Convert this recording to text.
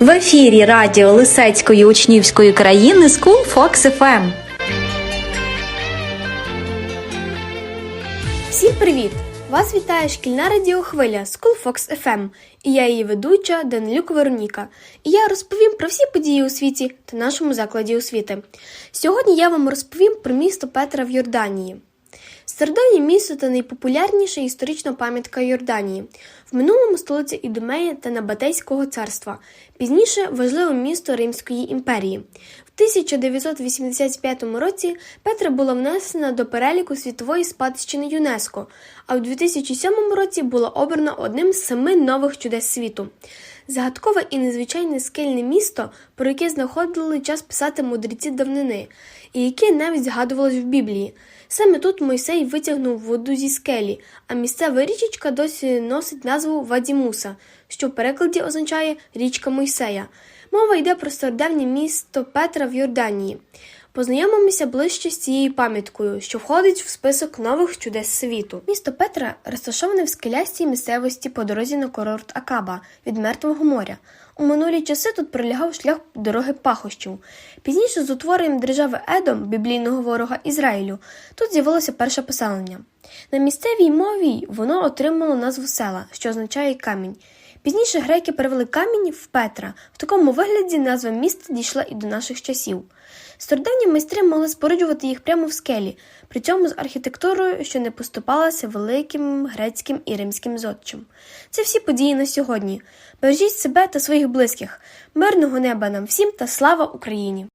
В ефірі радіо Лисецької учнівської країни School Fox FM. Всім привіт! Вас вітає шкільна радіохвиля School Fox FM і я її ведуча Данилюк Вероніка. І я розповім про всі події у світі та нашому закладі освіти. Сьогодні я вам розповім про місто Петра в Йорданії. Стародавнє місто та найпопулярніша історична пам'ятка Йорданії. В минулому столиця Ідомея та Набатейського царства, пізніше важливе місто Римської імперії. В 1985 році Петра була внесена до переліку світової спадщини ЮНЕСКО, а в 2007 році була обрана одним з семи нових чудес світу. Загадкове і незвичайне скельне місто, про яке знаходили час писати мудреці давнини, і яке навіть згадувалось в Біблії. Саме тут Мойсей витягнув воду зі скелі, а місцева річечка досі носить назву Вадімуса, що в перекладі означає річка Мойсея. Мова йде про стародавнє місто Петра в Йорданії. Познайомимося ближче з цією пам'яткою, що входить в список нових чудес світу. Місто Петра розташоване в скелястій місцевості по дорозі на курорт Акаба від Мертвого моря. У минулі часи тут пролягав шлях дороги пахощів. Пізніше з утворенням держави Едом, біблійного ворога Ізраїлю, тут з'явилося перше поселення. На місцевій мові воно отримало назву села, що означає камінь. Пізніше греки перевели камінь в Петра. В такому вигляді назва міста дійшла і до наших часів. Стародавні майстри могли споруджувати їх прямо в скелі, при цьому з архітектурою, що не поступалася великим грецьким і римським зодчим. Це всі події на сьогодні. Бережіть себе та своїх близьких. Мирного неба нам всім та слава Україні!